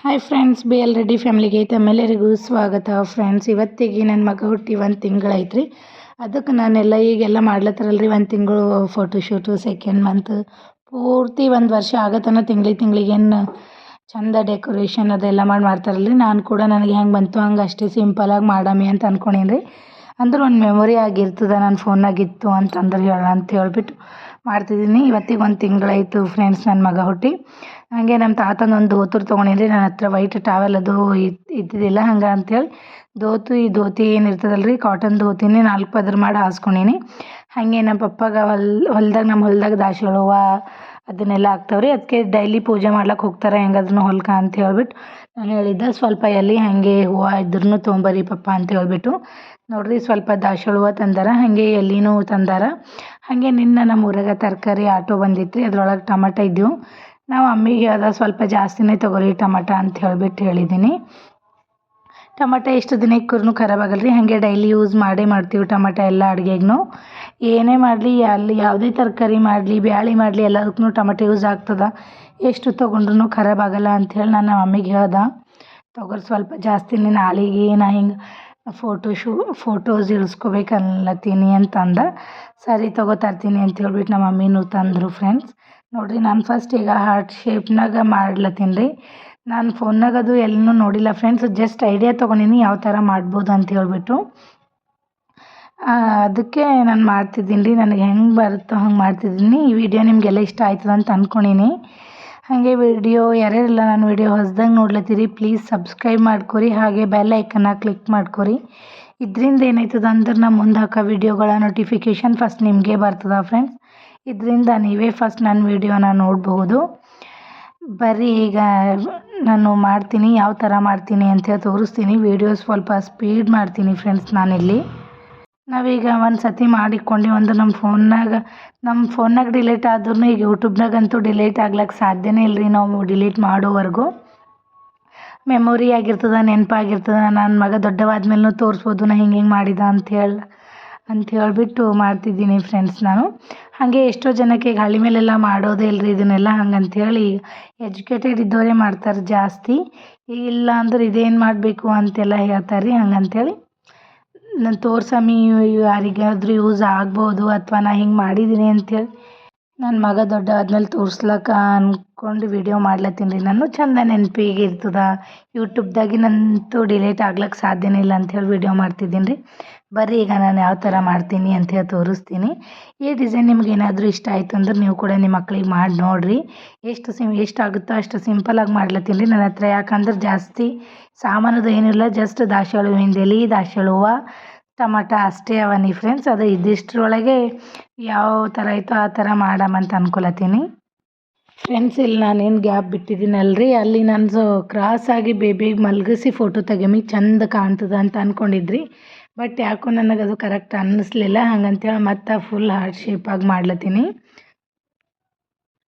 Hi friends B L Reddy ಫ್ಯಾಮ್ಲಿಗೆ ತಮ್ಮೆಲ್ಲರಿಗೂ ಸ್ವಾಗತ. Friends ಇವತ್ತಿಗೆ ನನ್ನ ಮಗ ಹುಟ್ಟಿ ಒಂದು ತಿಂಗಳೈತ್ರಿ. ಅದಕ್ಕೆ ನಾನೆಲ್ಲ ಈಗೆಲ್ಲ ಮಾಡ್ಲತ್ತಾರಲ್ರಿ ಒಂದು ತಿಂಗಳು ಫೋಟೋಶೂಟು ಸೆಕೆಂಡ್ ಮಂತ್ ಪೂರ್ತಿ ಒಂದು ವರ್ಷ ಆಗತನ ತಿಂಗ್ಳಿಗೆ ತಿಂಗ್ಳಿಗೇನು ಚಂದ ಡೆಕೋರೇಷನ್ ಅದೆಲ್ಲ ಮಾಡಿ ಮಾಡ್ತಾರಲ್ರಿ. ನಾನು ಕೂಡ ನನಗೆ ಹೆಂಗೆ ಬಂತು ಹಂಗೆ ಅಷ್ಟೇ ಸಿಂಪಲಾಗಿ ಮಾಡಮಿ ಅಂತ ಅನ್ಕೊಂಡೀನಿ ರೀ ಅಂದ್ರೆ ಒಂದು ಮೆಮೊರಿ ಆಗಿರ್ತದ ನನ್ನ ಫೋನಾಗಿತ್ತು ಅಂತಂದ್ರೆ ಹೇಳ ಅಂತ ಹೇಳ್ಬಿಟ್ಟು ಮಾಡ್ತಿದ್ದೀನಿ ಇವತ್ತಿಗೆ ಒಂದು ತಿಂಗಳಾಯಿತು ಫ್ರೆಂಡ್ಸ್ ನನ್ನ ಮಗ ಹುಟ್ಟಿ. ಹಾಗೆ ನಮ್ಮ ತಾತನ ಒಂದು ಧೋತ್ರ ತೊಗೊಂಡಿನಿ ನನ್ನ ಹತ್ರ ವೈಟ್ ಟಾವೆಲ್ ಅದು ಇದ್ದಿದ್ದಿಲ್ಲ ಹಂಗೆ ಅಂತ ಹೇಳಿ ಧೋತು ಈ ಧೋತಿ ಏನು ಇರ್ತದಲ್ಲ ರೀ ಕಾಟನ್ ಧೋತಿನೇ ನಾಲ್ಕು ಪದ್ರ ಮಾಡಿ ಹಾಸ್ಕೊಂಡೀನಿ. ಹಾಗೆ ನಮ್ಮ ಪಪ್ಪಾಗ ಹೊಲ್, ಹೊಲ್ದಾಗ, ನಮ್ಮ ಹೊಲ್ದಾಗ ದಾಸ್ವಾಳ ಹೂವು ಅದನ್ನೆಲ್ಲ ಹಾಕ್ತಾವ್ರಿ. ಅದಕ್ಕೆ ಡೈಲಿ ಪೂಜೆ ಮಾಡ್ಲಿಕ್ಕೆ ಹೋಗ್ತಾರೆ ಹೆಂಗಾದ್ರೂ ಹೊಲ್ಕ ಅಂತ ಹೇಳ್ಬಿಟ್ಟು ನಾನು ಹೇಳಿದ್ದೆ, ಸ್ವಲ್ಪ ಎಲೆ ಹಾಗೆ ಹೂವು ಇದ್ರೂ ತೊಗೊಂಬರ್ರಿ ಪಪ್ಪ ಅಂತ ಹೇಳ್ಬಿಟ್ಟು ನೋಡಿರಿ, ಸ್ವಲ್ಪ ದಾಸ್ವಾಳ ಹೂವು ತಂದಾರ, ಹಾಗೆ ಎಲೆನೂ ತಂದಾರ. ಹಾಗೆ ನಿನ್ನೆ ನಮ್ಮ ಊರಾಗ ತರಕಾರಿ ಆಟೋ ಬಂದಿತ್ತು ರೀ ಅದ್ರೊಳಗೆ ಟಮಾಟ ಇದ್ದವು ನಾವು ಅಮ್ಮಿಗೆ ಹೇಳ್ದೆ ಸ್ವಲ್ಪ ಜಾಸ್ತಿನೇ ತಗೋರಿ ಟಮಾಟ ಅಂತ ಹೇಳ್ಬಿಟ್ಟು ಹೇಳಿದ್ದೀನಿ ಟಮಾಟ ಎಷ್ಟು ದಿನ ಇಕ್ಕರೂ ಖರಾಬ್ ಆಗಲ್ಲ ರೀ ಹಾಗೆ ಡೈಲಿ ಯೂಸ್ ಮಾಡೇ ಮಾಡ್ತೀವಿ ಟಮಾಟ ಎಲ್ಲ ಅಡುಗೆಗೂ ಏನೇ ಮಾಡಲಿ, ಅಲ್ಲಿ ಯಾವುದೇ ತರಕಾರಿ ಮಾಡಲಿ, ಬ್ಯಾಳಿ ಮಾಡಲಿ ಎಲ್ಲದಕ್ಕೂ ಟಮಾಟ ಯೂಸ್ ಆಗ್ತದೆ. ಎಷ್ಟು ತೊಗೊಂಡ್ರೂ ಖರಾಬಾಗಲ್ಲ ಅಂಥೇಳಿ ನಾನು ನಮ್ಮ ಮಮ್ಮಿಗೆ ಹೇಳ್ದೆ. ತೊಗೊರಿ ಸ್ವಲ್ಪ ಜಾಸ್ತಿನೇ, ನಾಳೆಗೆ ನಾ ಹಿಂಗೆ ಫೋಟೋ ಶೂ ಫೋಟೋಸ್ ಇಳಿಸ್ಕೋಬೇಕು ಅನ್ಲತ್ತೀನಿ ಅಂತಂದ. ಸರಿ ತಗೋ ತರ್ತೀನಿ ಅಂತ ಹೇಳ್ಬಿಟ್ಟು ನಮ್ಮ ಮಮ್ಮಿನೂ ತಂದರು ಫ್ರೆಂಡ್ಸ್ ನೋಡಿರಿ, ನಾನು ಫಸ್ಟ್ ಈಗ ಹಾರ್ಟ್ ಶೇಪ್ನಾಗ ಮಾಡ್ಲತ್ತೀನಿ ರೀ. ನಾನು ಫೋನ್ನಾಗ ಅದು ಎಲ್ಲೂ ನೋಡಿಲ್ಲ ಫ್ರೆಂಡ್ಸ್ ಜಸ್ಟ್ ಐಡಿಯಾ ತೊಗೊಂಡಿನಿ ಯಾವ ಥರ ಮಾಡ್ಬೋದು ಅಂತ ಹೇಳ್ಬಿಟ್ಟು. ಅದಕ್ಕೆ ನಾನು ಮಾಡ್ತಿದ್ದೀನಿ ರೀ, ನನಗೆ ಹೆಂಗೆ ಬರುತ್ತೋ ಹಂಗೆ ಮಾಡ್ತಿದ್ದೀನಿ. ಈ ವಿಡಿಯೋ ನಿಮಗೆಲ್ಲ ಇಷ್ಟ ಆಯ್ತದ ಅಂತ ಅನ್ಕೊಂಡಿನಿ. ಹಾಗೆ ವಿಡಿಯೋ ಯಾರ್ಯಾರೆಲ್ಲ ನಾನು ವಿಡಿಯೋ ಹೊಸ್ದಾಗಿ ನೋಡ್ಲತ್ತೀರಿ ಪ್ಲೀಸ್ ಸಬ್ಸ್ಕ್ರೈಬ್ ಮಾಡ್ಕೊರಿ, ಹಾಗೆ ಬೆಲ್ ಐಕನ್ನ ಕ್ಲಿಕ್ ಮಾಡ್ಕೊರಿ. ಇದರಿಂದ ಏನಾಯ್ತದ ಅಂದ್ರೆ ನಾ ಮುಂದೆ ಹಾಕೋ ವಿಡಿಯೋಗಳ ನೋಟಿಫಿಕೇಷನ್ ಫಸ್ಟ್ ನಿಮಗೆ ಬರ್ತದ ಫ್ರೆಂಡ್ಸ್ ಇದರಿಂದ ನೀವೇ ಫಸ್ಟ್ ನನ್ನ ವಿಡಿಯೋನ ನೋಡಬಹುದು. ಬರ್ರಿ ಈಗ ನಾನು ಮಾಡ್ತೀನಿ, ಯಾವ ಥರ ಮಾಡ್ತೀನಿ ಅಂತೇಳಿ ತೋರಿಸ್ತೀನಿ. ವೀಡಿಯೋ ಸ್ವಲ್ಪ ಸ್ಪೀಡ್ ಮಾಡ್ತೀನಿ ಫ್ರೆಂಡ್ಸ್ ನಾನಿಲ್ಲಿ. ನಾವೀಗ ಒಂದು ಸತಿ ಮಾಡಿಕೊಂಡು ಒಂದು ನಮ್ಮ ಫೋನ್ನಾಗ ನಮ್ಮ ಫೋನ್ನಾಗ ಡಿಲೀಟ್ ಆದ್ರೂ ಈಗ ಯೂಟ್ಯೂಬ್ನಾಗಂತೂ ಡಿಲೀಟ್ ಆಗ್ಲಿಕ್ಕೆ ಸಾಧ್ಯನೇ ಇಲ್ಲ ರೀ ನಾವು ಡಿಲೀಟ್ ಮಾಡೋವರೆಗೂ. ಮೆಮೊರಿ ಆಗಿರ್ತದೆ, ನೆನಪಾಗಿರ್ತದೆ ನನ್ನ ಮಗ ದೊಡ್ಡವಾದ ಮೇಲೂ ತೋರಿಸ್ಬೋದು ನಾ ಹಿಂಗೆ ಹಿಂಗೆ ಮಾಡಿದ ಅಂಥೇಳಿ ಅಂತ ಹೇಳಿಬಿಟ್ಟು ಮಾಡ್ತಿದ್ದೀನಿ ಫ್ರೆಂಡ್ಸ್ ನಾನು. ಹಾಗೆ ಎಷ್ಟೋ ಜನಕ್ಕೆ ಈಗ ಹಳ್ಳಿ ಮೇಲೆಲ್ಲ ಮಾಡೋದೇ ಇಲ್ಲ ರೀ ಇದನ್ನೆಲ್ಲ ಹೇಳಿ ಎಜುಕೇಟೆಡ್ ಇದ್ದವರೇ ಮಾಡ್ತಾರೆ ಜಾಸ್ತಿ. ಇಲ್ಲ ಅಂದ್ರೆ ಇದೇನು ಮಾಡಬೇಕು ಅಂತೆಲ್ಲ ಹೇಳ್ತಾರೆ ರೀ ಅಂಥೇಳಿ ನಾನು ತೋರ್ಸಮ್ಮಿ ಯಾರಿಗಾದ್ರೂ ಯೂಸ್ ಆಗ್ಬೋದು ಅಥವಾ ನಾ ಹಿಂಗೆ ಮಾಡಿದ್ದೀನಿ ಅಂಥೇಳಿ ನನ್ನ ಮಗ ದೊಡ್ಡ ಆದ್ಮೇಲೆ ತೋರ್ಸ್ಲಕ್ಕ ಅಂದ್ಕೊಂಡು ವಿಡಿಯೋ ಮಾಡ್ಲತ್ತೀನಿ ರೀ. ನಾನು ಚಂದ ನೆನಪಿಗೆ ಇರ್ತದ. ಯೂಟ್ಯೂಬ್ದಾಗಿ ನಂತೂ ಡಿಲೀಟ್ ಆಗ್ಲಿಕ್ಕೆ ಸಾಧ್ಯನೇ ಇಲ್ಲ ಅಂಥೇಳಿ ವಿಡಿಯೋ ಮಾಡ್ತಿದ್ದೀನಿ ರೀ. ಬರ್ರಿ ಈಗ ನಾನು ಯಾವ ಥರ ಮಾಡ್ತೀನಿ ಅಂಥೇಳಿ ತೋರಿಸ್ತೀನಿ. ಈ ಡಿಸೈನ್ ನಿಮ್ಗೆ ಏನಾದರೂ ಇಷ್ಟ ಆಯಿತು ಅಂದ್ರೆ ನೀವು ಕೂಡ ನಿಮ್ಮ ಮಕ್ಳಿಗೆ ಮಾಡಿ ನೋಡಿರಿ. ಎಷ್ಟು ಸಿಮ್ ಎಷ್ಟು ಆಗುತ್ತೋ ಅಷ್ಟು ಸಿಂಪಲಾಗಿ ಮಾಡ್ಲತ್ತೀನಿ ರೀ. ನನ್ನ ಹತ್ರ ಯಾಕಂದ್ರೆ ಜಾಸ್ತಿ ಸಾಮಾನದು ಏನಿಲ್ಲ ಜಸ್ಟ್ ದಾಸ್ವಾಳ ಹೂವಿಂದ ಎಲೆ ಹೂವು. ಟಮಾಟ ಅಷ್ಟೇ ಅವನಿ ಫ್ರೆಂಡ್ಸ್ ಅದು ಇದಿಷ್ಟರೊಳಗೆ ಯಾವ ಥರ ಐತೋ ಆ ಥರ ಮಾಡಮಂತ ಅನ್ಕೊಳತ್ತೀನಿ ಫ್ರೆಂಡ್ಸ್ ಇಲ್ಲಿ ನಾನೇನು ಗ್ಯಾಪ್ ಬಿಟ್ಟಿದ್ದೀನಲ್ರಿ? ಅಲ್ಲಿ ನಾನು ಕ್ರಾಸಾಗಿ ಬೇಬಿಗೆ ಮಲಗಿಸಿ ಫೋಟೋ ತೆಗಿಮಿ ಚಂದ ಕಾಣ್ತದ ಅಂತ ಅಂದ್ಕೊಂಡಿದ್ರಿ ಬಟ್ ಯಾಕೋ ನನಗೆ ಅದು ಕರೆಕ್ಟ್ ಅನ್ನಿಸ್ಲಿಲ್ಲ ಹಂಗಂತೇಳಿ ಮತ್ತೆ ಫುಲ್ ಹಾರ್ಟ್ ಶೇಪಾಗಿ ಮಾಡ್ಲತ್ತೀನಿ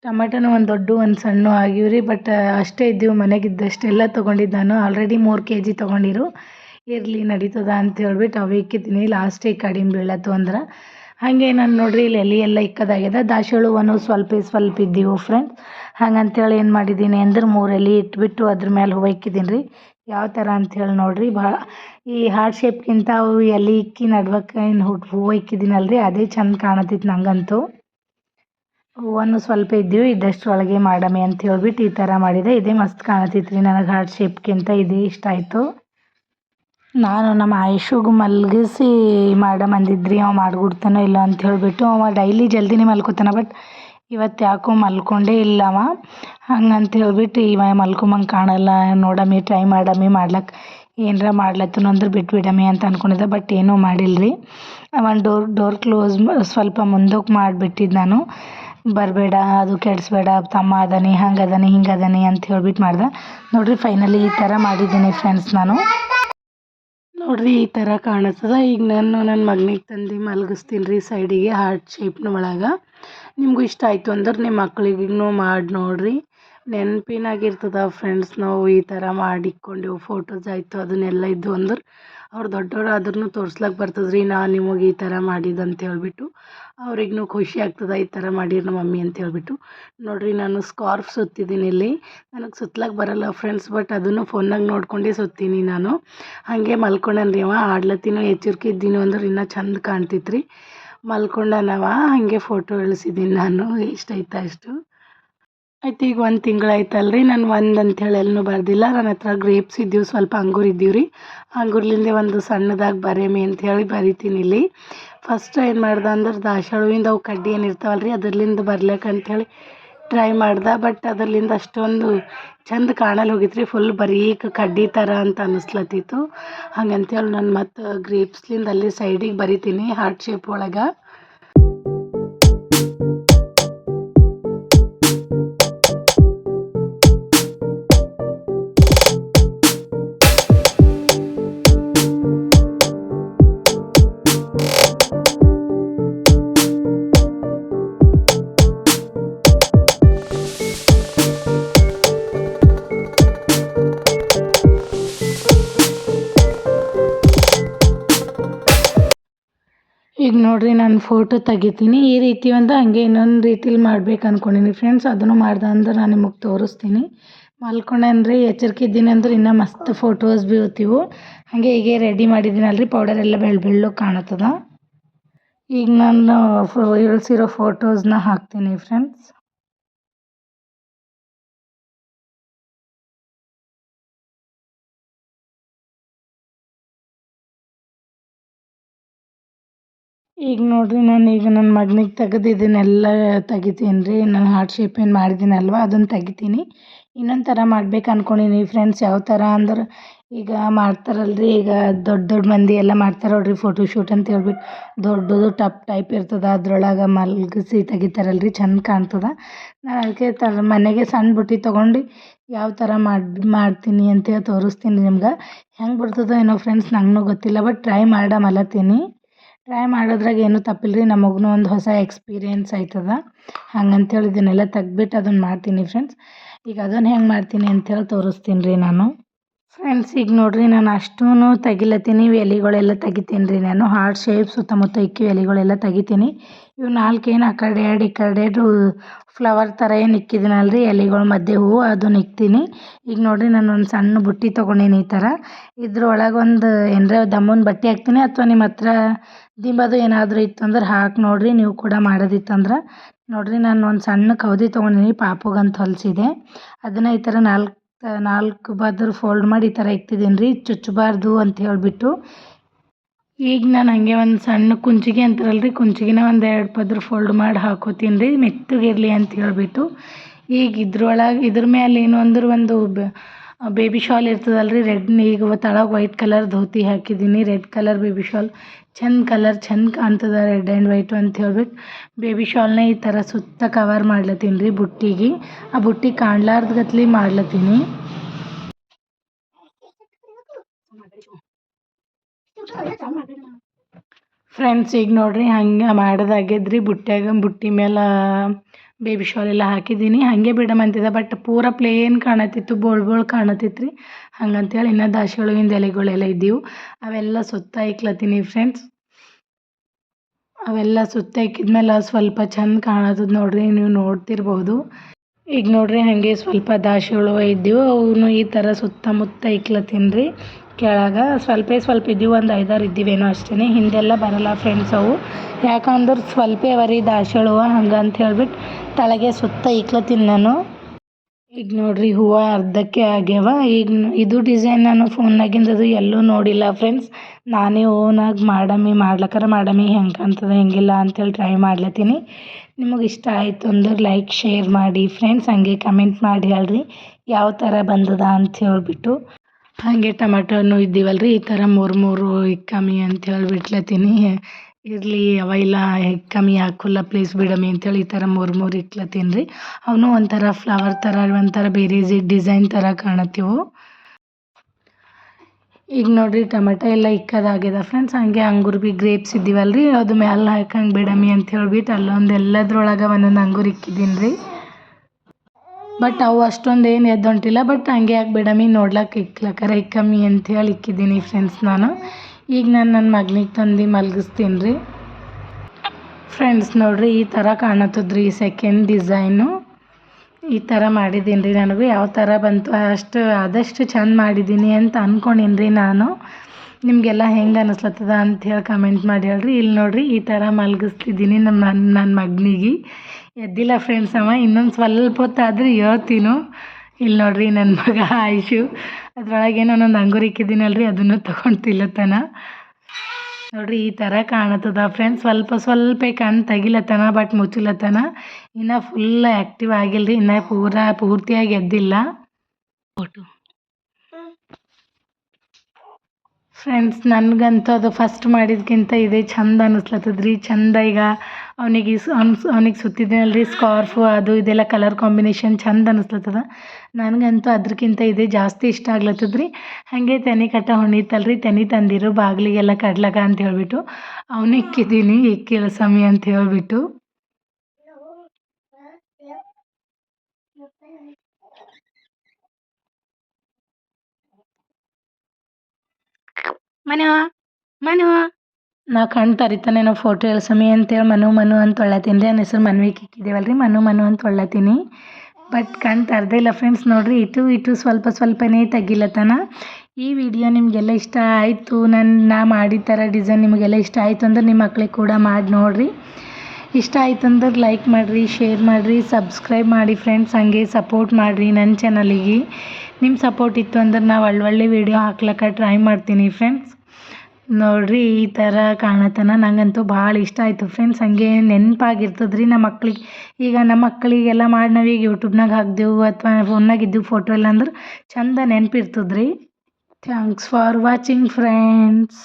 ಟಮಾಟನ ಒಂದು ದೊಡ್ಡ, ಒಂದು ಸಣ್ಣ ಆಗಿವ್ರಿ. ಬಟ್ ಅಷ್ಟೇ ಇದ್ದೀವಿ ಮನೆಗಿದ್ದಷ್ಟೆಲ್ಲ ತೊಗೊಂಡಿದ್ದು ನಾನು ಆಲ್ರೆಡಿ ಮೂರು ಕೆ ಜಿ ತೊಗೊಂಡಿರು. ಇರಲಿ ನಡೀತದ ಅಂತ ಹೇಳ್ಬಿಟ್ಟು ಅವು ಇಕ್ಕಿದ್ದೀನಿ ಲಾಸ್ಟಿಗೆ ಕಡಿಮೆ ಬೀಳತ್ತು ಅಂದ್ರೆ. ಹಾಗೆ ನಾನು ನೋಡ್ರಿ ಇಲ್ಲಿ ಎಲೆ ಎಲ್ಲ ಇಕ್ಕದಾಗ್ಯದ. ದಾಸ್ವಾಳ ಹೂವನು ಸ್ವಲ್ಪ ಸ್ವಲ್ಪ ಇದ್ದೀವು ಫ್ರೆಂಡ್ಸ್ ಹಂಗಂತೇಳಿ ಏನು ಮಾಡಿದ್ದೀನಿ ಅಂದ್ರೆ ಮೂರು ಇಟ್ಬಿಟ್ಟು ಅದ್ರ ಮೇಲೆ ಹೂವು ಇಕ್ಕಿದ್ದೀನಿ ರೀ ಯಾವ ಥರ ಅಂಥೇಳಿ ನೋಡಿರಿ. ಭಾಳ ಈ ಹಾರ್ಟ್ ಶೇಪ್ಗಿಂತ ಅವು ಎಲೆ ಇಕ್ಕಿ ನಡ್ವಕ್ಕೆ ಏನು ಹುಟ್ಟು ಹೂವು ಇಕ್ಕಿದ್ದೀನಲ್ಲ ಅದೇ ಚಂದ ಕಾಣತಿತ್ತು ನಂಗಂತೂ. ಹೂವನ್ನು ಸ್ವಲ್ಪ ಇದ್ದೀವಿ ಇದ್ದಷ್ಟರೊಳಗೆ ಮಾಡಮಿ ಅಂತ ಹೇಳ್ಬಿಟ್ಟು ಈ ಥರ ಮಾಡಿದೆ. ಇದೇ ಮಸ್ತ್ ಕಾಣತಿತ್ತು ರೀ ನನಗೆ ಹಾರ್ಟ್ ಶೇಪ್ಗಿಂತ ಇದೇ ಇಷ್ಟ ಆಯಿತು. ನಾನು ನಮ್ಮ ಆಯುಷಿಗೆ ಮಲಗಿಸಿ ಮಾಡಮ್ ಅಂದಿದ್ರಿ ಅವ ಮಾಡ್ಕೊಡ್ತಾನೆ ಇಲ್ಲ ಅಂತ ಹೇಳಿಬಿಟ್ಟು ಅವ ಡೈಲಿ ಜಲ್ದಿನೇ ಮಲ್ಕೊತಾನೆ ಬಟ್ ಇವತ್ತು ಯಾಕೋ ಮಲ್ಕೊಂಡೇ ಇಲ್ಲ ಅವ. ಹಂಗಂತ ಹೇಳಿಬಿಟ್ಟು ಇವ ಮಲ್ಕೊಂಬಂಗೆ ಕಾಣಲ್ಲ, ನೋಡಮ್ಮಿ ಟ್ರೈ ಮಾಡಮ್ಮಿ ಮಾಡ್ಲಕ್ಕೆ ಏನರ ಮಾಡ್ಲತ್ತನು ಅಂದ್ರೆ ಬಿಟ್ಬಿಡಮ್ಮಿ ಅಂತ ಅಂದ್ಕೊಂಡಿದ್ದೆ ಬಟ್ ಏನೂ ಮಾಡಿಲ್ಲ ರೀ ಒಂದು ಡೋರ್ ಡೋರ್ ಕ್ಲೋಸ್ ಸ್ವಲ್ಪ ಮುಂದಕ್ಕೆ ಮಾಡಿಬಿಟ್ಟಿದ್ದು ನಾನು. ಬರಬೇಡ, ಅದು ಕೆಡಿಸ್ಬೇಡ, ತಮ್ಮ ಅದಾನೆ ಹಂಗೆ ಅದಾನೆ ಹಿಂಗೆ ಅದಾನೆ ಅಂತ ಹೇಳ್ಬಿಟ್ಟು ಮಾಡ್ದೆ. ನೋಡಿರಿ ಫೈನಲಿ ಈ ಥರ ಮಾಡಿದ್ದೀನಿ ಫ್ರೆಂಡ್ಸ್ ನಾನು. ನೋಡ್ರಿ ಈ ಥರ ಕಾಣಿಸ್ತದ. ಈಗ ನಾನು ನನ್ನ ಮಗನಿಗೆ ತಂದು ಮಲಗಿಸ್ತೀನಿ ರೀ ಸೈಡಿಗೆ ಹಾರ್ಟ್ ಶೇಪ್ನ ಒಳಗೆ. ನಿಮಗೂ ಇಷ್ಟ ಆಯಿತು ಅಂದ್ರೆ ನಿಮ್ಮ ಮಕ್ಳಿಗೂ ಮಾಡಿ ನೋಡಿರಿ. ನೆನಪಿನಾಗಿರ್ತದ ಫ್ರೆಂಡ್ಸ್ ನಾವು ಈ ಥರ ಮಾಡಿಕ್ಕೊಂಡೆವು ಫೋಟೋಸ್ ಆಯಿತು, ಅದನ್ನೆಲ್ಲ ಇದ್ದು ಅಂದ್ರೆ ಅವ್ರು ದೊಡ್ಡವ್ರು ಆದ್ರೂ ತೋರ್ಸ್ಲಕ್ಕೆ ಬರ್ತದ್ರಿ ನಾ ನಿಮಗೆ ಈ ಥರ ಮಾಡಿದ್ದು ಅಂತ ಹೇಳ್ಬಿಟ್ಟು ಅವ್ರಿಗೂ ಖುಷಿ ಆಗ್ತದೆ ಈ ಥರ ಮಾಡಿರಿ ನಮ್ಮ ಮಮ್ಮಿ ಅಂತ ಹೇಳ್ಬಿಟ್ಟು. ನೋಡಿರಿ, ನಾನು ಸ್ಕಾರ್ಫ್ ಸುತ್ತಿದ್ದೀನಿ ಇಲ್ಲಿ. ನನಗೆ ಸುತ್ಲಕ್ಕೆ ಬರಲ್ಲ ಫ್ರೆಂಡ್ಸ್ ಬಟ್ ಅದನ್ನು ಫೋನ್ನಾಗ ನೋಡ್ಕೊಂಡೇ ಸುತ್ತೀನಿ ನಾನು. ಹಾಗೆ ಮಲ್ಕೊಂಡನ್ರಿ ಅವ, ಆಡ್ಲತ್ತಿನೂ ಎಚ್ಚರಿಕೆ ಇದ್ದೀನಿ ಅಂದ್ರೆ ಇನ್ನೂ ಚಂದ ಕಾಣ್ತಿತ್ತು ರೀ ಮಲ್ಕೊಂಡನವ, ಹಾಗೆ ಫೋಟೋ ಇಳಿಸಿದ್ದೀನಿ ನಾನು ಎಷ್ಟೈತೆ ಅಷ್ಟು. ಆಯ್ತು, ಈಗ ಒಂದು ತಿಂಗಳಾಯ್ತಲ್ಲ ರೀ ನಾನು ಒಂದು ಅಂಥೇಳಿ ಎಲ್ಲೂ ಬರ್ದಿಲ್ಲ. ನನ್ನ ಹತ್ರ ಗ್ರೇಪ್ಸ್ ಇದ್ದೀವಿ, ಸ್ವಲ್ಪ ಅಂಗೂರು ಇದ್ದೀವಿ ರೀ ಅಂಗೂರ್ಲಿಂದೆ ಒಂದು ಸಣ್ಣದಾಗಿ ಬರೇಮಿ ಅಂಥೇಳಿ ಬರಿತೀನಿ ಇಲ್ಲಿ. ಫಸ್ಟ್ ಏನು ಮಾಡ್ದೆ ಅಂದ್ರೆ ದಾಶಾಳುವಿಂದ ಅವು ಕಡ್ಡಿ ಏನು ಇರ್ತಾವಲ್ಲ ರೀ ಅದರ್ಲಿಂದ ಬರ್ಲಿಕ್ಕೆ ಅಂಥೇಳಿ ಟ್ರೈ ಮಾಡ್ದೆ. ಬಟ್ ಅದರ್ಲಿಂದ ಅಷ್ಟೊಂದು ಚಂದ ಕಾಣಲು ಹೋಗಿತ್ತು ರೀ ಫುಲ್ ಬರೀಕ್ ಕಡ್ಡಿ ಥರ ಅಂತ ಅನ್ನಿಸ್ಲತ್ತಿತ್ತು ಹಂಗಂತೇಳಿ ನಾನು ಮತ್ತು ಗ್ರೇಪ್ಸ್ಲಿಂದ ಅಲ್ಲಿ ಸೈಡಿಗೆ ಬರಿತೀನಿ ಹಾರ್ಟ್ ಶೇಪ್ ಒಳಗೆ. ಈಗ ನೋಡಿರಿ, ನಾನು ಫೋಟೋ ತೆಗಿತೀನಿ. ಈ ರೀತಿ ಒಂದು ಹಂಗೆ ಇನ್ನೊಂದು ರೀತಿಲಿ ಮಾಡ್ಬೇಕು ಅಂದ್ಕೊಂಡೀನಿ ಫ್ರೆಂಡ್ಸ್ ಅದನ್ನು ಮಾಡ್ದೆ ಅಂದ್ರೆ ನಾನು ನಿಮಗೆ ತೋರಿಸ್ತೀನಿ. ಮಲ್ಕೊಂಡ್ರೆ ಎಚ್ಚರಿಕೆ ಇದ್ದೀನಿ ಅಂದ್ರೆ ಇನ್ನೂ ಮಸ್ತ್ ಫೋಟೋಸ್ ಬೀಳ್ತೀವು. ಹಾಗೆ ಹೀಗೆ ರೆಡಿ ಮಾಡಿದ್ದೀನಲ್ರಿ ಪೌಡರ್ ಎಲ್ಲ ಬೆಳ್ ಬೆಳ್ಳು ಕಾಣುತ್ತದೆ. ಈಗ ನಾನು ಇಳಿಸಿರೋ ಫೋಟೋಸ್ನ ಹಾಕ್ತೀನಿ ಫ್ರೆಂಡ್ಸ್ ಈಗ ನೋಡಿರಿ ನಾನು ಈಗ ನನ್ನ ಮಗನಿಗೆ ತೆಗೆದು ಇದನ್ನೆಲ್ಲ ತೆಗಿತೀನಿ ರೀ ನಾನು ಹಾರ್ಟ್ ಶೇಪ್ ಏನು ಮಾಡಿದ್ದೀನಲ್ವ ಅದನ್ನು ತೆಗಿತೀನಿ. ಇನ್ನೊಂದು ಥರ ಮಾಡ್ಬೇಕು ಅಂದ್ಕೊಂಡೀನಿ ಫ್ರೆಂಡ್ಸ್ ಯಾವ ಥರ ಅಂದ್ರೆ ಈಗ ಮಾಡ್ತಾರಲ್ಲ ರೀ ಈಗ ದೊಡ್ಡ ದೊಡ್ಡ ಮಂದಿ ಎಲ್ಲ ಮಾಡ್ತಾರೆ ನೋಡಿರಿ ಫೋಟೋ ಶೂಟ್ ಅಂತ ಹೇಳ್ಬಿಟ್ಟು ದೊಡ್ಡದು ಟಪ್ ಟೈಪ್ ಇರ್ತದೆ, ಅದ್ರೊಳಗೆ ಮಲಗಿಸಿ ತೆಗಿತಾರಲ್ಲ ರೀ ಚಂದ ಕಾಣ್ತದೆ. ನಾನು ಅದಕ್ಕೆ ತರ ಮನೆಗೆ ಸಣ್ಣ ಬುಟ್ಟಿ ತೊಗೊಂಡು ಯಾವ ಥರ ಮಾಡಿ, ಮಾಡ್ತೀನಿ ಅಂತೇಳಿ ತೋರಿಸ್ತೀನಿ ನಿಮ್ಗೆ. ಹೆಂಗೆ ಬರ್ತದೋ ಏನೋ ಫ್ರೆಂಡ್ಸ್ ನಂಗೂ ಗೊತ್ತಿಲ್ಲ ಬಟ್ ಟ್ರೈ ಮಾಡಮಲತ್ತೀನಿ ಟ್ರೈ ಮಾಡೋದ್ರಾಗ ಏನೂ ತಪ್ಪಿಲ್ಲ ರೀ ನಮಗೂ ಒಂದು ಹೊಸ ಎಕ್ಸ್ಪೀರಿಯೆನ್ಸ್ ಆಯ್ತದ. ಹಂಗಂತೇಳಿ ಇದನ್ನೆಲ್ಲ ತೆಗ್ದ್ಬಿಟ್ಟು ಅದನ್ನು ಮಾಡ್ತೀನಿ ಫ್ರೆಂಡ್ಸ್ ಈಗ ಅದನ್ನು ಹೆಂಗೆ ಮಾಡ್ತೀನಿ ಅಂಥೇಳಿ ತೋರಿಸ್ತೀನಿ ರೀ ನಾನು. ಫ್ರೆಂಡ್ಸ್ ಈಗ ನೋಡಿರಿ ನಾನು ಅಷ್ಟೂ ತೆಗಿಲತ್ತೀನಿ, ಎಲೆಗಳೆಲ್ಲ ತೆಗಿತೀನಿ ರೀ ನಾನು. ಹಾರ್ಟ್ ಶೇಪ್ ಸುತ್ತಮುತ್ತ ಇಕ್ಕಿ ಎಲೆಗಳೆಲ್ಲ ತೆಗಿತೀನಿ. ಇವು ನಾಲ್ಕೇನು ಆ ಕಡೆ ಎರಡು ಈ ಕಡೆ ಎರಡು ಫ್ಲವರ್ ಥರ ಏನು ಇಕ್ಕಿದ್ದೀನಲ್ಲ ರೀ ಎಲೆಗಳ ಮಧ್ಯೆ ಹೂವು ಅದನ್ನು ಇಕ್ತೀನಿ. ಈಗ ನೋಡಿರಿ ನಾನು ಒಂದು ಸಣ್ಣ ಬುಟ್ಟಿ ತೊಗೊಂಡೀನಿ ಈ ಥರ ಇದ್ರೊಳಗೆ ಒಂದು ಏನರ ದಮ್ಮನ ಬಟ್ಟೆ ಹಾಕ್ತೀನಿ, ಅಥವಾ ನಿಮ್ಮ ಹತ್ರ ದಿಂಬದು ಏನಾದರೂ ಇತ್ತಂದ್ರೆ ಹಾಕಿ ನೋಡಿರಿ, ನೀವು ಕೂಡ ಮಾಡೋದಿತ್ತಂದ್ರೆ. ನೋಡಿರಿ, ನಾನು ಒಂದು ಸಣ್ಣ ಕೌದಿ ತೊಗೊಂಡೀನಿ, ಪಾಪುಗಂತ ಹೊಲಿಸಿದೆ. ಅದನ್ನು ಈ ಥರ ನಾಲ್ಕು ನಾಲ್ಕು ಬದ್ರ ಫೋಲ್ಡ್ ಮಾಡಿ ಈ ಥರ ಇಕ್ತಿದ್ದೀನಿ ರೀ ಚುಚ್ಚಬಾರ್ದು ಅಂತ ಹೇಳಿಬಿಟ್ಟು. ಈಗ ನಾನು ಹಂಗೆ ಒಂದು ಸಣ್ಣ ಕುಂಚಿಗೆ ಅಂತಾರಲ್ಲ ರೀ ಕುಂಚಿಗೆನ ಒಂದು ಎರಡು ಪದ್ರ ಫೋಲ್ಡ್ ಮಾಡಿ ಹಾಕೋತೀನಿ ರೀ ಮೆತ್ತಗಿರಲಿ ಅಂತ ಹೇಳಿಬಿಟ್ಟು. ಈಗ ಇದ್ರೊಳಗೆ, ಇದ್ರ ಮೇಲೆ ಏನು ಅಂದ್ರೆ ಒಂದು ಬೇಬಿ ಶಾಲ್ ಇರ್ತದಲ್ಲ ರೀ ರೆಡ್, ಈಗ ತಳಗೆ ವೈಟ್ ಕಲರ್ ಧೋತಿ ಹಾಕಿದ್ದೀನಿ ರೆಡ್ ಕಲರ್ ಬೇಬಿ ಶಾಲ್. ಚಂದ ಕಲರ್, ಚಂದ ಕಾಣ್ತದ ರೆಡ್ ಆ್ಯಂಡ್ ವೈಟು ಅಂತ ಹೇಳ್ಬಿಟ್ಟು ಬೇಬಿ ಶಾಲ್ನ ಈ ಥರ ಸುತ್ತ ಕವರ್ ಮಾಡ್ಲತ್ತೀನಿ ರೀ ಬುಟ್ಟಿಗೆ. ಆ ಬುಟ್ಟಿ ಕಾಣ್ಲಾರ್ದಗತ್ಲಿ ಮಾಡ್ಲತ್ತೀನಿ. ಫ್ರೆಂಡ್ಸ್ ಈಗ ನೋಡ್ರಿ ಹಂಗೆ ಮಾಡೋದಾಗ್ಯದ್ರಿ ಬುಟ್ಟ್ಯಾಗ ಬುಟ್ಟಿ ಮೇಲೆ ಬೇಬಿ ಶಾಲ್ ಎಲ್ಲ ಹಾಕಿದ್ದೀನಿ. ಹಾಗೆ ಬಿಡಮಂತಿದ್ದೆ ಬಟ್ ಪೂರ ಪ್ಲೇನ್ ಕಾಣತಿತ್ತು, ಬೋಳ್ ಬೋಳ್ ಕಾಣತಿತ್ತು ರೀ ಹಂಗಂತೇಳಿ ಇನ್ನೂ ದಾಸ್ವಾಳವಿಂದ ಎಲೆಗಳೆಲ್ಲ ಇದ್ದೀವು. ಅವೆಲ್ಲ ಸುತ್ತ ಇಕ್ಲತ್ತೀನಿ ಫ್ರೆಂಡ್ಸ್ ಅವೆಲ್ಲ ಸುತ್ತ ಇಕ್ಕಿದ್ಮೇಲೆ ಸ್ವಲ್ಪ ಚಂದ ಕಾಣತದ ನೋಡ್ರಿ, ನೀವು ನೋಡ್ತಿರ್ಬೋದು. ಈಗ ನೋಡ್ರಿ ಹಾಗೆ ಸ್ವಲ್ಪ ದಾಸಿಗಳು ಇದ್ದೀವು. ಅವನು ಈ ಥರ ಸುತ್ತಮುತ್ತ ಇಕ್ಲತ್ತೀನಿ ರೀ ಕೆಳಗೆ ಸ್ವಲ್ಪ ಸ್ವಲ್ಪ ಇದ್ದೀವಿ, ಒಂದು ಐದಾರು ಇದ್ದೀವೇನೋ ಅಷ್ಟೇ ಹಿಂದೆಲ್ಲ ಬರಲ್ಲ ಫ್ರೆಂಡ್ಸ್ ಅವು. ಯಾಕಂದ್ರೆ ಸ್ವಲ್ಪ ಅವರಿ ದಾಸಿಗಳು ಹಂಗೆ ಅಂತ ಹೇಳ್ಬಿಟ್ಟು ತಳಗೆ ಸುತ್ತ ಇಕ್ಲತ್ತೀನಿ ನಾನು ಈಗ ನೋಡ್ರಿ ಹೂವು ಅರ್ಧಕ್ಕೆ ಆಗ್ಯಾವ. ಈಗ ಇದು ಡಿಸೈನ್ ನಾನು ಫೋನ್ನಾಗಿಂದ ಅದು ಎಲ್ಲೂ ನೋಡಿಲ್ಲ ಫ್ರೆಂಡ್ಸ್ ನಾನೇ ಓನಾಗಿ ಮಾಡಮಿ ಮಾಡ್ಲಕ್ಕಾರ ಮಾಡಮಿ, ಹೆಂಗೆ ಕಾಣ್ತದೆ, ಹೆಂಗಿಲ್ಲ ಅಂತೇಳಿ ಟ್ರೈ ಮಾಡ್ಲತ್ತೀನಿ. ನಿಮಗೆ ಇಷ್ಟ ಆಯಿತು ಅಂದ್ರೆ ಲೈಕ್ ಶೇರ್ ಮಾಡಿ ಫ್ರೆಂಡ್ಸ್ ಹಂಗೆ ಕಮೆಂಟ್ ಮಾಡಿ ಹೇಳ್ರಿ. ಯಾವ ಥರ ಬಂದದ ಅಂತ ಹೇಳ್ಬಿಟ್ಟು. ಹಾಗೆ ಟಮಾಟೋನು ಇದ್ದೀವಲ್ಲ ರೀ ಈ ಥರ ಮೂರು ಮೂರು ಇಕ್ಕಮ್ಮಿ ಅಂತ ಹೇಳಿ ಬಿಟ್ಲತ್ತೀನಿ ಇರಲಿ, ಅವ ಇಲ್ಲ ಕಮ್ಮಿ ಹಾಕಲ್ಲ ಪ್ಲೀಸ್ ಬಿಡಮಿ ಅಂತೇಳಿ ಈ ಥರ ಮೂರು ಮೂರು ಇಟ್ಲತ್ತೀನಿ ರೀ ಅವನು ಒಂಥರ ಫ್ಲವರ್ ಥರ, ಒಂಥರ ಬೇರೆ ಡಿಸೈನ್ ಥರ ಕಾಣತ್ತೀವು. ಈಗ ನೋಡಿರಿ, ಟೊಮೆಟೊ ಎಲ್ಲ ಇಕ್ಕದಾಗ್ಯದ ಫ್ರೆಂಡ್ಸ್ ಹಂಗೆ ಅಂಗೂರು ಭೀ ಗ್ರೇಪ್ಸ್ ಇದ್ದೀವಲ್ಲ ರೀ ಅದು ಮ್ಯಾಲೆ ಹಾಕಂಗೆ ಬಿಡಮಿ ಅಂತ ಹೇಳ್ಬಿಟ್ಟು ಅಲ್ಲೊಂದು ಎಲ್ಲದ್ರೊಳಗೆ ಒಂದೊಂದು ಅಂಗೂರು ಇಕ್ಕಿದ್ದೀನಿ ರೀ ಬಟ್ ಅವು ಅಷ್ಟೊಂದು ಏನು ಎದ್ದೊಂಟಿಲ್ಲ ಬಟ್ ಹಂಗೆ ಯಾಕೆ ಬಿಡಮಿ ನೋಡ್ಲಕ್ಕೆ ಇಕ್ಲಕ್ಕಾರ ಇಕ್ಕಮ್ಮಿ ಹೇಳಿ ಇಕ್ಕಿದ್ದೀನಿ ಫ್ರೆಂಡ್ಸ್ ನಾನು. ಈಗ ನಾನು ನನ್ನ ಮಗನಿಗೆ ತಂದು ಮಲಗಿಸ್ತೀನಿ ರೀ. ಫ್ರೆಂಡ್ಸ್ ನೋಡಿರಿ, ಈ ಥರ ಕಾಣತ್ತದ್ರಿ ಸೆಕೆಂಡ್ ಡಿಸೈನು ಈ ಥರ ಮಾಡಿದ್ದೀನಿ ರೀ ನನಗೂ. ಯಾವ ಥರ ಬಂತು, ಅಷ್ಟು, ಆದಷ್ಟು ಚಂದ ಮಾಡಿದ್ದೀನಿ ಅಂತ ಅಂದ್ಕೊಂಡೀನಿ ರೀ ನಾನು. ನಿಮಗೆಲ್ಲ ಹೆಂಗೆ ಅಂತ ಹೇಳಿ ಕಮೆಂಟ್ ಮಾಡಿ ಹೇಳ್ರಿ. ಇಲ್ಲಿ ನೋಡಿರಿ, ಈ ಥರ ಮಲಗಿಸ್ತಿದ್ದೀನಿ ನಮ್ಮ ನನ್ನ ನನ್ನ ಮಗನಿಗೆ. ಎದ್ದಿಲ್ಲ ಫ್ರೆಂಡ್ಸ್ ಅಮ್ಮ ಇನ್ನೊಂದು ಸ್ವಲ್ಪ ಹೊತ್ತಾದ್ರೆ ಹೇಳ್ತೀನು. ಇಲ್ಲಿ ನೋಡಿರಿ ನನ್ನ ಮಗ ಆಯುಷು. ಅದ್ರೊಳಗೆ ಒಂದೊಂದು ಅಂಗೂರ ಇಕ್ಕಿದ್ದೀನಲ್ರಿ, ಅದನ್ನು ತೊಗೊಂಡು ತಿಲ್ಲತ್ತಾನ. ನೋಡ್ರಿ, ಈ ಥರ ಕಾಣತ್ತದ ಫ್ರೆಂಡ್ಸ್ ಸ್ವಲ್ಪ ಸ್ವಲ್ಪ ಕಣ್ಣು ತೆಗಿಲತ್ತನ ಬಟ್ ಮುಚ್ಚಲತ್ತಾನ. ಇನ್ನು ಫುಲ್ ಆ್ಯಕ್ಟಿವ್ ಆಗಿಲ್ಲ ರೀ ಇನ್ನೂ ಪೂರ ಪೂರ್ತಿಯಾಗಿ ಎದ್ದಿಲ್ಲ. ಫೋಟು ಫ್ರೆಂಡ್ಸ್ ನನಗಂತೂ ಅದು ಫಸ್ಟ್ ಮಾಡಿದ್ಕಿಂತ ಇದೇ ಚಂದ ಅನ್ನಿಸ್ಲತ್ತದ ರೀ ಚಂದ ಈಗ ಅವನಿಗೆ ಅವ್ನಿಗೆ ಸುತ್ತಿದ್ನಲ್ಲ ರೀ ಸ್ಕಾರ್ಫು ಅದು ಇದೆಲ್ಲ ಕಲರ್ ಕಾಂಬಿನೇಷನ್ ಚಂದ ಅನಿಸ್ಲತ್ತದ. ನನಗಂತೂ ಅದ್ರಕ್ಕಿಂತ ಇದೇ ಜಾಸ್ತಿ ಇಷ್ಟ ಆಗ್ಲತ್ತದ ರೀ ಹಾಗೆ ತೆನೆ ಕಟ್ಟ ಹೊಣಿತಲ್ಲ ರೀ ತೆನೆ ತಂದಿರು ಬಾಗಿಲಿಗೆಲ್ಲ ಕಡ್ಲಕ ಅಂತ ಹೇಳಿಬಿಟ್ಟು ಅವನು ಇಕ್ಕಿದ್ದೀನಿ ಇಕ್ಕಿಲ್ಲ ಸಮಿ ಅಂತ ಹೇಳ್ಬಿಟ್ಟು. ಮನು ಮನು ನಾ ಕಣ್ಣು ತರಿತಾನೇನೋ ಫೋಟೋ ಎಳ್ಸಮಿ ಅಂತೇಳಿ ಮನು ಮನು ಅಂತ ಒಳ್ಳತೀನಿ ರೀ ನನ್ನ ಹೆಸ್ರು ಇಕ್ಕಿದ್ದೇವಲ್ಲ ರೀ ಮನು ಮನು ಅಂತ ಒಳ್ಳತೀನಿ ಬಟ್ ಕಣ್ಣು ತರದೇ ಇಲ್ಲ ಫ್ರೆಂಡ್ಸ್ ನೋಡಿರಿ, ಇಟು ಇಟು ಸ್ವಲ್ಪ ಸ್ವಲ್ಪನೇ ತೆಗಿಲತ್ತಾನ ಈ ವಿಡಿಯೋ ನಿಮಗೆಲ್ಲ ಇಷ್ಟ ಆಯಿತು? ನನ್ನ ನಾ ಮಾಡಿದ ಥರ ಡಿಸೈನ್ ನಿಮಗೆಲ್ಲ ಇಷ್ಟ ಆಯಿತು ಅಂದ್ರೆ ನಿಮ್ಮ ಮಕ್ಳಿಗೆ ಕೂಡ ಮಾಡಿ ನೋಡಿರಿ. ಇಷ್ಟ ಆಯ್ತು ಅಂದ್ರೆ ಲೈಕ್ ಮಾಡಿರಿ ಶೇರ್ ಮಾಡಿರಿ ಸಬ್ಸ್ಕ್ರೈಬ್ ಮಾಡಿ ಫ್ರೆಂಡ್ಸ್ ಹಂಗೆ ಸಪೋರ್ಟ್ ಮಾಡಿರಿ ನನ್ನ ಚಾನಲಿಗೆ ನಿಮ್ಮ ಸಪೋರ್ಟ್ ಇತ್ತು ಅಂದ್ರೆ ನಾವು ಒಳ್ಳೊಳ್ಳೆ ವೀಡಿಯೋ ಹಾಕ್ಲಕ್ಕ ಟ್ರೈ ಮಾಡ್ತೀನಿ ಫ್ರೆಂಡ್ಸ್ ನೋಡಿರಿ ಈ ಥರ ಕಾಣತನ. ನನಗಂತೂ ಭಾಳ ಇಷ್ಟ ಆಯಿತು ಫ್ರೆಂಡ್ಸ್ ಹಂಗೆ ನೆನಪಾಗಿರ್ತದೆ ರೀ ನಮ್ಮ ಮಕ್ಳಿಗೆ. ಈಗ ನಮ್ಮ ಮಕ್ಕಳಿಗೆಲ್ಲ ಮಾಡಿ ನಾವೀಗ ಯೂಟ್ಯೂಬ್ನಾಗ ಹಾಕ್ದೆವು ಅಥವಾ ಫೋನ್ನಾಗ ಇದ್ದು ಫೋಟೋ ಎಲ್ಲ ಅಂದ್ರೆ ಚಂದ ನೆನಪಿರ್ತದೆ ರೀ ಥ್ಯಾಂಕ್ಸ್ ಫಾರ್ ವಾಚಿಂಗ್ ಫ್ರೆಂಡ್ಸ್